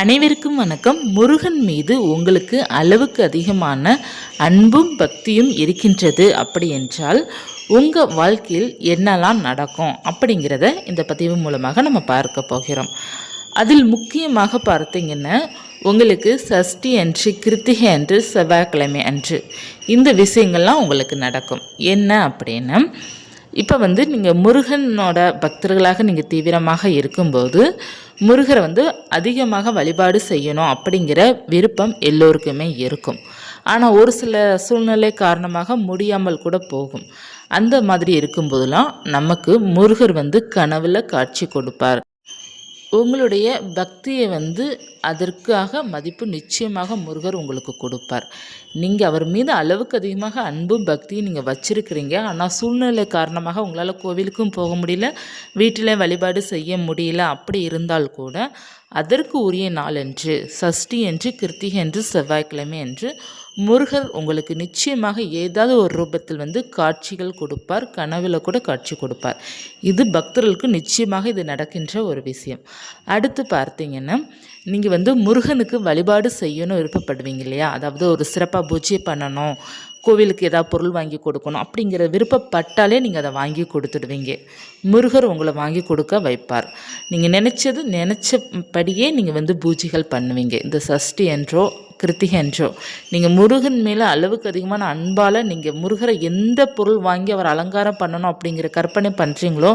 அனைவருக்கும் வணக்கம். முருகன் மீது உங்களுக்கு அளவுக்கு அதிகமான அன்பும் பக்தியும் இருக்கின்றது அப்படி என்றால் உங்கள் வாழ்க்கையில் என்னெல்லாம் நடக்கும் அப்படிங்கிறத இந்த பதிவு மூலமாக நம்ம பார்க்க போகிறோம். அதில் முக்கியமாக பார்த்தீங்கன்னா உங்களுக்கு சஷ்டி அன்று கிருத்திகை அன்று செவ்வாய்க்கிழமை அன்று இந்த விஷயங்கள்லாம் உங்களுக்கு நடக்கும். என்ன அப்படின்னா இப்போ வந்து நீங்கள் முருகனோட பக்தர்களாக நீங்கள் தீவிரமாக இருக்கும்போது முருகரை வந்து அதிகமாக வழிபாடு செய்யணும் அப்படிங்கிற விருப்பம் எல்லோருக்குமே இருக்கும். ஆனால் ஒரு சில சூழ்நிலை காரணமாக முடியாமல் கூட போகும். அந்த மாதிரி இருக்கும்போதெல்லாம் நமக்கு முருகர் வந்து கனவில் காட்சி கொடுப்பார். உங்களுடைய பக்தியை வந்து அதற்காக மதிப்பு நிச்சயமாக முருகர் உங்களுக்கு கொடுப்பார். நீங்கள் அவர் மீது அளவுக்கு அதிகமாக அன்பும் பக்தியும் நீங்கள் வச்சுருக்கிறீங்க. ஆனால் சூழ்நிலை காரணமாக உங்களால் கோவிலுக்கும் போக முடியல வீட்டில் வழிபாடு செய்ய முடியல அப்படி இருந்தால் கூட அதற்கு உரிய நாள் என்று சஷ்டி என்று கிருத்திகை என்று செவ்வாய்க்கிழமை என்று முருகர் உங்களுக்கு நிச்சயமாக ஏதாவது ஒரு ரூபத்தில் வந்து காட்சிகள் கொடுப்பார் கனவில் கூட காட்சி கொடுப்பார். இது பக்தர்களுக்கு நிச்சயமாக இது நடக்கின்ற ஒரு விஷயம். அடுத்து பார்த்தீங்கன்னா நீங்கள் வந்து முருகனுக்கு வழிபாடு செய்யணும் விருப்பப்படுவீங்க இல்லையா? அதாவது ஒரு சிறப்பாக பூஜை பண்ணணும் கோவிலுக்கு ஏதாவது பொருள் வாங்கி கொடுக்கணும் அப்படிங்கிற விருப்பப்பட்டாலே நீங்கள் அதை வாங்கி கொடுத்துடுவீங்க. முருகர் உங்களை வாங்கி கொடுக்க வைப்பார். நீங்கள் நினச்சது நினச்சபடியே நீங்கள் வந்து பூஜைகள் பண்ணுவீங்க. இந்த சஷ்டி என்றோ கிருத்திகன்றோ நீங்கள் முருகன் மேலே அளவுக்கு அதிகமான அன்பால் நீங்கள் முருகரை எந்த பொருள் வாங்கி அவர் அலங்காரம் பண்ணணும் அப்படிங்கிற கற்பனை பண்ணுறீங்களோ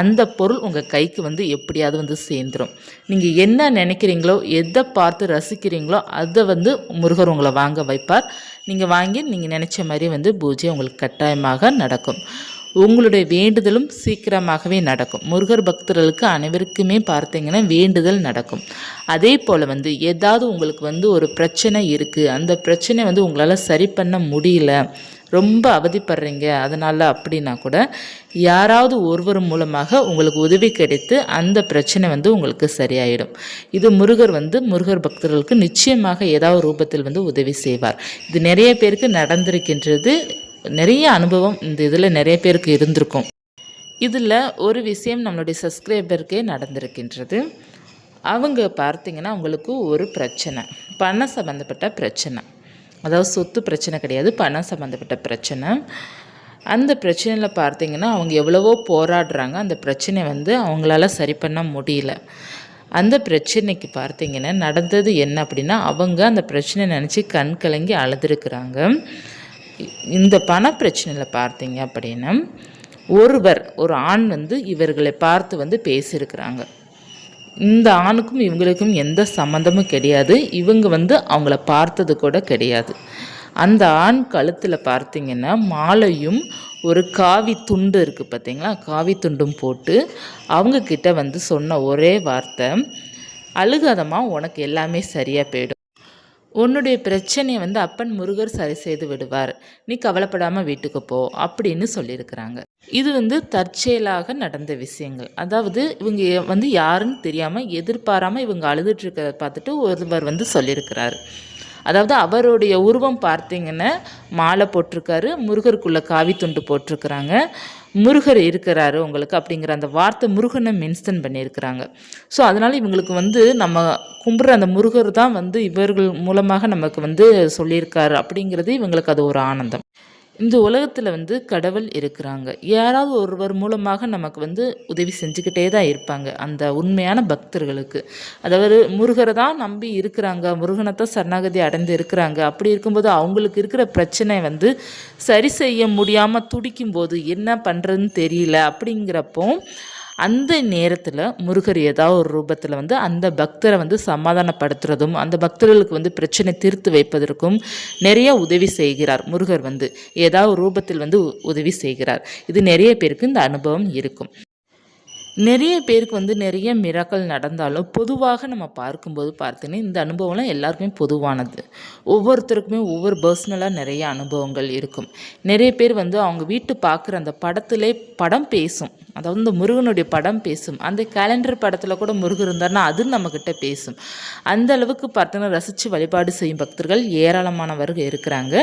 அந்த பொருள் உங்கள் கைக்கு வந்து எப்படியாவது வந்து சேர்ந்துடும் நீங்கள் என்ன நினைக்கிறீங்களோ எதை பார்த்து ரசிக்கிறீங்களோ அதை வந்து முருகர் உங்களை வாங்க வைப்பார். நீங்கள் வாங்கி நீங்கள் நினச்ச மாதிரி வந்து பூஜை உங்களுக்கு கட்டாயமாக நடக்கும். உங்களுடைய வேண்டுதலும் சீக்கிரமாகவே நடக்கும். முருகர் பக்தர்களுக்கு அனைவருக்குமே பார்த்தீங்கன்னா வேண்டுதல் நடக்கும். அதே போல் வந்து ஏதாவது உங்களுக்கு வந்து ஒரு பிரச்சனை இருக்குது அந்த பிரச்சனை வந்து உங்களால் சரி பண்ண முடியல. ரொம்ப அவதிப்படுறீங்க. அதனால் அப்படின்னா கூட யாராவது ஒருவர் மூலமாக உங்களுக்கு உதவி கிடைத்து அந்த பிரச்சனை வந்து உங்களுக்கு சரியாயிடும். இது முருகர் வந்து முருகர் பக்தர்களுக்கு நிச்சயமாக ஏதாவது ரூபத்தில் வந்து உதவி செய்வார். இது நிறைய பேருக்கு நடந்திருக்கின்றது. நிறைய அனுபவம் இந்த இதில் நிறைய பேருக்கு இருந்திருக்கும். இதில் ஒரு விஷயம் நம்மளுடைய சப்ஸ்கிரைபருக்கே நடந்திருக்கின்றது. அவங்க பார்த்திங்கன்னா அவங்களுக்கு ஒரு பிரச்சனை. பணம் சம்மந்தப்பட்ட பிரச்சனை. அதாவது சொத்து பிரச்சனை கிடையாது பணம் சம்மந்தப்பட்ட பிரச்சனை. அந்த பிரச்சனையில் பார்த்திங்கன்னா அவங்க எவ்வளவோ போராடுறாங்க. அந்த பிரச்சனை வந்து அவங்களால சரி பண்ண முடியல. அந்த பிரச்சனைக்கு பார்த்திங்கன்னா நடந்தது என்ன அப்படின்னா அவங்க அந்த பிரச்சனை நினச்சி கண் கலங்கி அழுதுருக்குறாங்க. இந்த பண பிரச்சனையில் பார்த்தீங்க அப்படின்னா ஒருவர் ஒரு ஆண் வந்து இவர்களை பார்த்து வந்து பேசியிருக்கிறாங்க. இந்த ஆணுக்கும் இவங்களுக்கும் எந்த சம்மந்தமும் கிடையாது. இவங்க வந்து அவங்கள பார்த்தது கூட கிடையாது. அந்த ஆண் கழுத்தில் பார்த்தீங்கன்னா மாலையும் ஒரு காவி துண்டு இருக்குது பார்த்தீங்களா? காவி துண்டும் போட்டு அவங்கக்கிட்ட வந்து சொன்ன ஒரே வார்த்தை அழுகாதமா உனக்கு எல்லாமே சரியாக போயிடும். உன்னுடைய பிரச்சனையை வந்து அப்பன் முருகர் சரி செய்து விடுவார். நீ கவலைப்படாமல் வீட்டுக்கு போ அப்படின்னு சொல்லியிருக்கிறாங்க. இது வந்து தற்செயலாக நடந்த விஷயங்கள். அதாவது இவங்க வந்து யாருன்னு தெரியாமல் எதிர்பாராமல் இவங்க அழுதுட்டு பார்த்துட்டு ஒருவர் வந்து சொல்லியிருக்கிறாரு. அதாவது அவருடைய உருவம் பார்த்தீங்கன்னா மாலை போட்டிருக்காரு முருகருக்குள்ள காவி துண்டு போட்டிருக்கிறாங்க. முருகர் இருக்கிறாரு உங்களுக்கு அப்படிங்கிற அந்த வார்த்தை முருகனை மென்ஷன் பண்ணியிருக்கிறாங்க. ஸோ அதனால் இவங்களுக்கு வந்து நம்ம கும்பிட்ற அந்த முருகர் தான் வந்து இவர்கள் மூலமாக நமக்கு வந்து சொல்லியிருக்காரு அப்படிங்கிறது இவங்களுக்கு அது ஒரு ஆனந்தம். இந்த உலகத்தில் வந்து கடவுள் இருக்கிறாங்க. யாராவது ஒருவர் மூலமாக நமக்கு வந்து உதவி செஞ்சுக்கிட்டே தான் இருப்பாங்க அந்த உண்மையான பக்தர்களுக்கு. அதாவது முருகரை தான் நம்பி இருக்கிறாங்க முருகனை தான் சரணாகதி அடைந்து இருக்கிறாங்க. அப்படி இருக்கும்போது அவங்களுக்கு இருக்கிற பிரச்சனை வந்து சரி செய்ய முடியாமல் துடிக்கும்போது என்ன பண்ணுறதுன்னு தெரியல. அப்படிங்கிறப்போ அந்த நேரத்தில் முருகர் ஏதாவது ஒரு ரூபத்தில் வந்து அந்த பக்தரை வந்து சமாதானப்படுத்துறதும் அந்த பக்தர்களுக்கு வந்து பிரச்சனை தீர்த்து வைப்பதற்கும் நிறைய உதவி செய்கிறார் முருகர் வந்து. ஏதாவது ரூபத்தில் வந்து உதவி செய்கிறார். இது நிறைய பேருக்கு இந்த அனுபவம் இருக்கும். நிறைய பேருக்கு வந்து நிறைய மிராக்கள் நடந்தாலும் பொதுவாக நம்ம பார்க்கும்போது பார்த்தீங்கன்னா இந்த அனுபவம்லாம் எல்லாருக்குமே பொதுவானது. ஒவ்வொருத்தருக்குமே ஒவ்வொரு பர்சனலாக நிறைய அனுபவங்கள் இருக்கும். நிறைய பேர் வந்து அவங்க வீட்டு பார்க்குற அந்த படத்திலே படம் பேசும். அதாவது இந்த முருகனுடைய படம் பேசும். அந்த கேலண்டர் படத்தில் கூட முருகன் இருந்தார்னா அது நம்மக்கிட்ட பேசும். அந்த அளவுக்கு பார்த்தீங்கன்னா ரசித்து வழிபாடு செய்யும் பக்தர்கள் ஏராளமானவர்கள் இருக்கிறாங்க.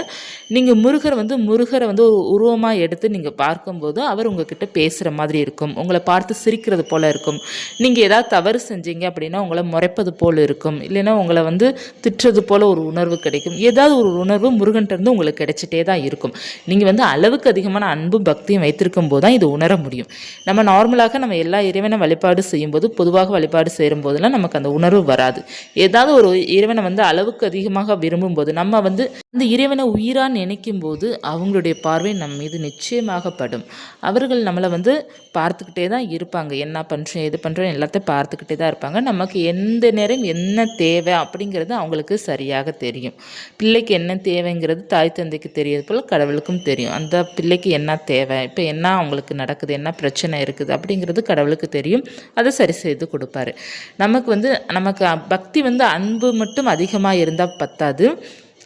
நீங்கள் முருகர் வந்து முருகரை வந்து ஒரு உருவமாக எடுத்து நீங்கள் பார்க்கும்போது அவர் உங்ககிட்ட பேசுகிற மாதிரி இருக்கும். உங்களை பார்த்து சிரி சிரிக்கிறது போல் இருக்கும். நீங்கள் ஏதாவது தவறு செஞ்சீங்க அப்படின்னா உங்களை முறைப்பது போல் இருக்கும். இல்லைன்னா உங்களை வந்து திட்டுறது போல் ஒரு உணர்வு கிடைக்கும். ஏதாவது ஒரு உணர்வு முருகன்ட்டருந்து உங்களுக்கு கிடைச்சிட்டே தான் இருக்கும். நீங்கள் வந்து அளவுக்கு அதிகமான அன்பும் பக்தியும் வைத்திருக்கும் போது தான் இது உணர முடியும். நம்ம நார்மலாக நம்ம எல்லா இறைவனை வழிபாடு செய்யும்போது பொதுவாக வழிபாடு செய்யும் போதெல்லாம் நமக்கு அந்த உணர்வு வராது. ஏதாவது ஒரு இறைவனை வந்து அளவுக்கு அதிகமாக விரும்பும்போது நம்ம வந்து அந்த இறைவனை உயிராக நினைக்கும் போது அவங்களுடைய பார்வை நம் மீது நிச்சயமாக படும் அவர்கள் நம்மளை வந்து பார்த்துக்கிட்டே தான் இருப்பாங்க. என்ன பண்ணுறோம் எது பண்ணுறோம் எல்லாத்தையும் பார்த்துக்கிட்டே தான் இருப்பாங்க. நமக்கு எந்த நேரம் என்ன தேவை அப்படிங்கிறது அவங்களுக்கு சரியாக தெரியும். பிள்ளைக்கு என்ன தேவைங்கிறது தாய் தந்தைக்கு தெரியறது போல் கடவுளுக்கும் தெரியும். அந்த பிள்ளைக்கு என்ன தேவை இப்போ என்ன அவங்களுக்கு நடக்குது என்ன பிரச்சனை இருக்குது அப்படிங்கிறது கடவுளுக்கு தெரியும். அதை சரி செய்து கொடுப்பாரு. நமக்கு வந்து நமக்கு பக்தி வந்து அன்பு மட்டும் அதிகமாக இருந்தால் பத்தாது.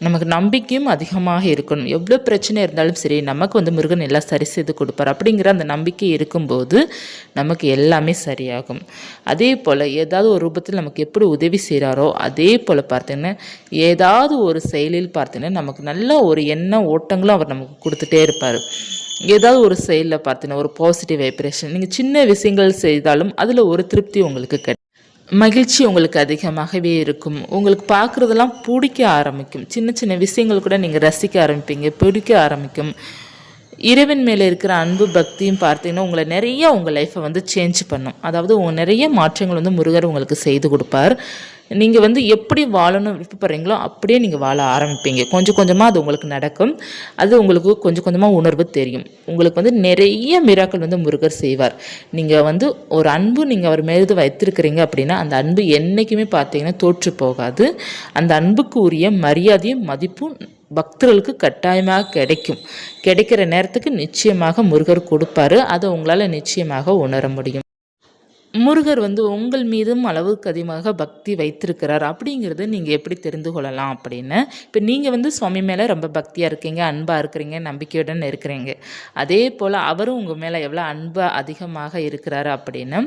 நமக்கு நம்பிக்கையும் அதிகமாக இருக்கணும். எவ்வளோ பிரச்சனை இருந்தாலும் சரி நமக்கு வந்து முருகன் எல்லாம் சரி செய்து கொடுப்பார். அப்படிங்கிற அந்த நம்பிக்கை இருக்கும்போது நமக்கு எல்லாமே சரியாகும். அதே போல் ஏதாவது ஒரு ரூபத்தில் நமக்கு எப்படி உதவி செய்கிறாரோ அதே போல் பார்த்தீங்கன்னா ஏதாவது ஒரு செயலில் பார்த்தீங்கன்னா நமக்கு நல்ல ஒரு எண்ண ஓட்டங்களும் அவர் நமக்கு கொடுத்துட்டே இருப்பார். ஏதாவது ஒரு செயலில் பார்த்தீங்கன்னா ஒரு பாசிட்டிவ் வைப்ரேஷன் நீங்கள் சின்ன விஷயங்கள் செய்தாலும் அதில் ஒரு திருப்தி உங்களுக்கு கிடைக்கும். மகிழ்ச்சி உங்களுக்கு அதிகமாகவே இருக்கும். உங்களுக்கு பார்க்குறதெல்லாம் பிடிக்க ஆரம்பிக்கும். சின்ன சின்ன விஷயங்கள் கூட நீங்கள் ரசிக்க ஆரம்பிப்பீங்க பிடிக்க ஆரம்பிக்கும். இறைவன் மேலே இருக்கிற அன்பு பக்தியும் பார்த்தீங்கன்னா உங்களை நிறைய உங்கள் லைஃப்பை வந்து சேஞ்ச் பண்ணும். அதாவது உங்கள் நிறைய மாற்றங்கள் வந்து முருகர் உங்களுக்கு செய்து கொடுப்பார். நீங்கள் வந்து எப்படி வாழணும் விருப்பப்படுறீங்களோ அப்படியே நீங்கள் வாழ ஆரம்பிப்பீங்க. கொஞ்சம் கொஞ்சமாக அது உங்களுக்கு நடக்கும். அது உங்களுக்கு கொஞ்சம் கொஞ்சமாக உணர்வு தெரியும். உங்களுக்கு வந்து நிறைய மிராக்கள் வந்து முருகர் செய்வார். நீங்கள் வந்து ஒரு அன்பு நீங்கள் அவர் மேலது வைத்திருக்கிறீங்க அப்படின்னா அந்த அன்பு என்றைக்குமே பார்த்தீங்கன்னா தோற்று போகாது. அந்த அன்புக்கு உரிய மரியாதையும் மதிப்பும் பக்தர்களுக்கு கட்டாயமாக கிடைக்கும். கிடைக்கிற நேரத்துக்கு நிச்சயமாக முருகர் கொடுப்பாரு. அதை உங்களால் நிச்சயமாக உணர முடியும். முருகர் வந்து உங்கள் மீதும் அளவுக்கு அதிகமாக பக்தி வைத்திருக்கிறார். அப்படிங்கிறத நீங்கள் எப்படி தெரிந்து கொள்ளலாம் அப்படின்னு. இப்போ நீங்கள் வந்து சுவாமி மேலே ரொம்ப பக்தியாக இருக்கீங்க அன்பாக இருக்கிறீங்க நம்பிக்கையுடன் இருக்கிறீங்க. அதே போல் அவரும் உங்கள் மேலே எவ்வளோ அன்பாக அதிகமாக இருக்கிறாரு அப்படின்னு.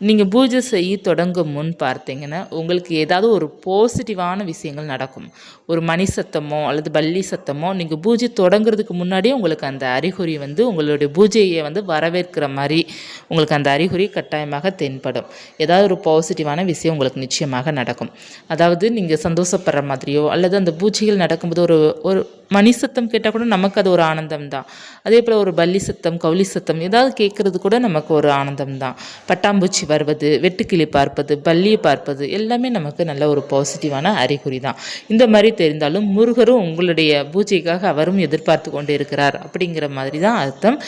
நீங்கள் பூஜை செய்ய தொடங்கும் முன் பார்த்தீங்கன்னா உங்களுக்கு ஏதாவது ஒரு பாசிட்டிவான விஷயங்கள் நடக்கும். ஒரு மணி சத்தமோ அல்லது பள்ளி சத்தமோ நீங்கள் பூஜை தொடங்குறதுக்கு முன்னாடியே உங்களுக்கு அந்த அறிகுறி வந்து உங்களுடைய பூஜையை வந்து வரவேற்கிற மாதிரி உங்களுக்கு அந்த அறிகுறி கட்டாயமாக தென்படும். ஏதாவது ஒரு பாசிட்டிவான விஷயம் உங்களுக்கு நிச்சயமாக நடக்கும். அதாவது நீங்கள் சந்தோஷப்படுற மாதிரியோ அல்லது அந்த பூஜைகள் நடக்கும்போது ஒரு ஒரு மணி சத்தம் கேட்டால் கூட நமக்கு அது ஒரு ஆனந்தம் தான். அதே போல் ஒரு பள்ளி சத்தம் கவுளி சத்தம் ஏதாவது கேட்குறது கூட நமக்கு ஒரு ஆனந்தம் தான். பட்டாம்பூச்சி வருவது வெட்டுக்கிளி பார்ப்பது பள்ளியை பார்ப்பது எல்லாமே நமக்கு நல்ல ஒரு பாசிட்டிவான அறிகுறி தான். இந்த மாதிரி தெரிந்தாலும் முருகரும் உங்களுடைய பூஜைக்காக அவரும் எதிர்பார்த்து கொண்டு இருக்கிறார் அப்படிங்கிற மாதிரி தான் அர்த்தம்.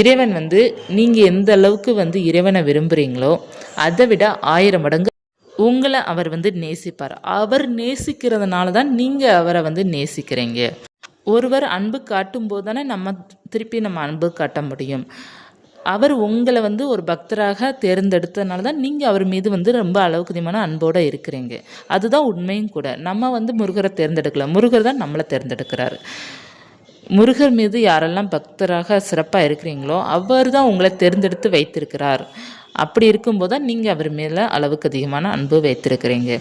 இறைவன் வந்து நீங்கள் எந்த அளவுக்கு வந்து இறைவனை விரும்புகிறீங்களோ அதை விட ஆயிரம் மடங்கு உங்களை அவர் வந்து நேசிப்பார். அவர் நேசிக்கிறதுனால தான் நீங்கள் அவரை வந்து நேசிக்கிறீங்க. ஒருவர் அன்பு காட்டும் போது தானே நம்ம திருப்பி நம்ம அன்பு காட்ட முடியும். அவர் உங்களை வந்து ஒரு பக்தராக தேர்ந்தெடுத்ததுனால தான் நீங்கள் அவர் மீது வந்து ரொம்ப அளவுக்கு அதிகமான அன்போடு இருக்கிறீங்க. அதுதான் உண்மையும் கூட. நம்ம வந்து முருகரை தேர்ந்தெடுக்கல. முருகர் தான் நம்மளை தேர்ந்தெடுக்கிறாரு. முருகர் மீது யாரெல்லாம் பக்தராக சிறப்பாக இருக்கிறீங்களோ அவர் தான் உங்களை தேர்ந்தெடுத்து வைத்திருக்கிறார். அப்படி இருக்கும்போது தான் நீங்கள் அவர் மேலே அளவுக்கு அதிகமான அன்பு வைத்திருக்கிறீங்க.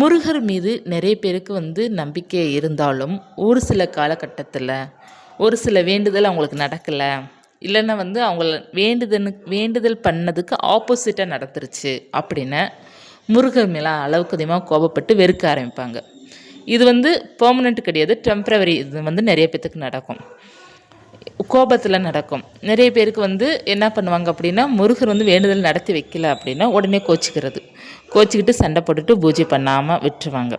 முருகர் மீது நிறைய பேருக்கு வந்து நம்பிக்கை இருந்தாலும் ஒரு சில காலகட்டத்தில் ஒரு சில வேண்டுதல் அவங்களுக்கு நடக்கலை. இல்லைன்னா வந்து அவங்கள வேண்டுதனு வேண்டுதல் பண்ணதுக்கு ஆப்போசிட்டாக நடந்துருச்சு அப்படின்னு முருகர் மேலே அளவுக்கு அதிகமாக கோபப்பட்டு வெறுக்க ஆரம்பிப்பாங்க. இது வந்து பெர்மனெண்ட் கிடையாது டெம்ப்ரவரி இது வந்து நிறைய பேத்துக்கு நடக்கும். கோபத்தில் நடக்கும். நிறைய பேருக்கு வந்து என்ன பண்ணுவாங்க அப்படின்னா முருகர் வந்து வேண்டுதல் நடத்தி வைக்கல அப்படின்னா உடனே கோச்சிக்கிறது. கோச்சிக்கிட்டு சண்டை போட்டுட்டு பூஜை பண்ணாமல் விட்டுருவாங்க.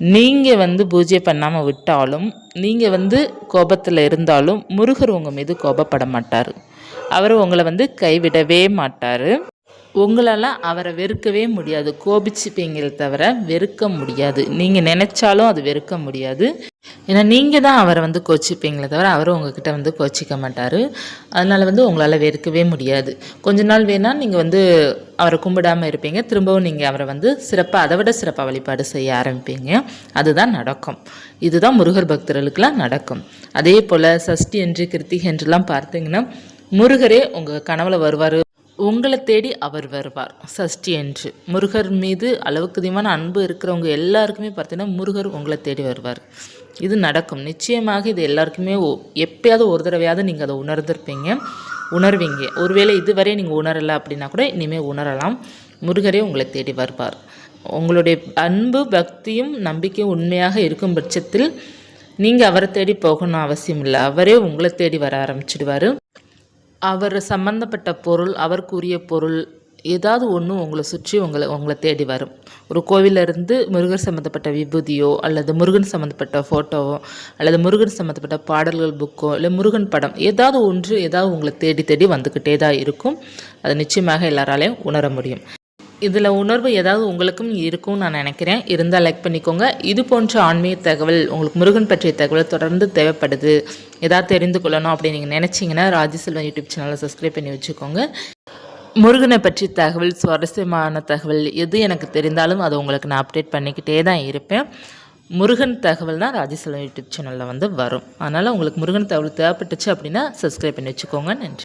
நீங்கள் வந்து பூஜை பண்ணாமல் விட்டாலும் நீங்கள் வந்து கோபத்தில் இருந்தாலும் முருகர் உங்கள் மீது கோபப்பட மாட்டார். அவர் உங்களை வந்து கைவிடவே மாட்டார். உங்களால் அவரை வெறுக்கவே முடியாது. கோபிச்சுப்பீங்களை தவிர வெறுக்க முடியாது. நீங்கள் நினச்சாலும் அது வெறுக்க முடியாது. ஏன்னா நீங்கள் தான் அவரை வந்து கோச்சிப்பீங்களே தவிர அவரும் உங்ககிட்ட வந்து கோச்சிக்க மாட்டார். அதனால் வந்து உங்களால் வெறுக்கவே முடியாது. கொஞ்ச நாள் வேணால் நீங்கள் வந்து அவரை கும்பிடாமல் இருப்பீங்க. திரும்பவும் நீங்கள் அவரை வந்து சிறப்பாக அதை விட சிறப்பாக வழிபாடு செய்ய ஆரம்பிப்பீங்க. அதுதான் நடக்கும். இதுதான் முருகர் பக்தர்களுக்கெல்லாம் நடக்கும். அதே போல் சஷ்டி என்று கிருத்திகை என்றெல்லாம் பார்த்தீங்கன்னா முருகரே உங்கள் கனவில் வருவார். உங்களை தேடி அவர் வருவார் சஷ்டி என்று முருகர் மீது அளவுக்கு அதிகமான அன்பு இருக்கிறவங்க எல்லாருக்குமே பார்த்தீங்கன்னா முருகர் உங்களை தேடி வருவார். இது நடக்கும். நிச்சயமாக இது எல்லாருக்குமே ஒ- எப்பயாவது ஒரு தடவையாவது நீங்கள் அதை உணர்ந்திருப்பீங்க உணர்வீங்க. ஒருவேளை இதுவரை நீங்கள் உணரலை அப்படின்னா கூட இனிமேல் உணரலாம். முருகரே உங்களை தேடி வருவார். உங்களுடைய அன்பு பக்தியும் நம்பிக்கையும் உண்மையாக இருக்கும் பட்சத்தில் நீங்கள் அவரை தேடி போகணும் அவசியம் இல்லை. அவரே உங்களை தேடி வர ஆரம்பிச்சிடுவார். அவர் சம்மந்தப்பட்ட பொருள் அவருக்குரிய பொருள் ஏதாவது ஒன்று உங்களை சுற்றி உங்களை உங்களை தேடி வரும். ஒரு கோவில்ல இருந்து சம்மந்தப்பட்ட விபூதியோ அல்லது முருகன் சம்மந்தப்பட்ட ஃபோட்டோவோ அல்லது முருகன் சம்மந்தப்பட்ட பாடல்கள் புக்கோ இல்லை முருகன் படம் ஏதாவது ஒன்று ஏதாவது உங்களை தேடி தேடி வந்துக்கிட்டே தான் இருக்கும். அது நிச்சயமாக எல்லாராலையும் உணர முடியும். இதில் உணர்வு ஏதாவது உங்களுக்கும் இருக்கும்னு நான் நினைக்கிறேன். இருந்தால் லைக் பண்ணிக்கோங்க. இது போன்ற ஆன்மீக தகவல் உங்களுக்கு முருகன் பற்றிய தகவல் தொடர்ந்து தேவைப்படுது. ஏதாவது தெரிந்து கொள்ளணும் அப்படின்னு நீங்கள் நினச்சிங்கன்னா ராஜசெல்வன் யூடியூப் சேனலை சப்ஸ்கிரைப் பண்ணி வச்சுக்கோங்க. முருகனை பற்றி தகவல் சுவாரஸ்யமான தகவல் எது எனக்கு தெரிந்தாலும் அதை உங்களுக்கு நான் அப்டேட் பண்ணிக்கிட்டே தான் இருப்பேன். முருகன் தகவல் தான் ராஜசெல்வன் யூடியூப் சேனலில் வந்து வரும். அதனால் உங்களுக்கு முருகன் தகவல் தேவைப்பட்டுச்சு அப்படின்னா சப்ஸ்கிரைப் பண்ணி வச்சுக்கோங்க. நன்றி.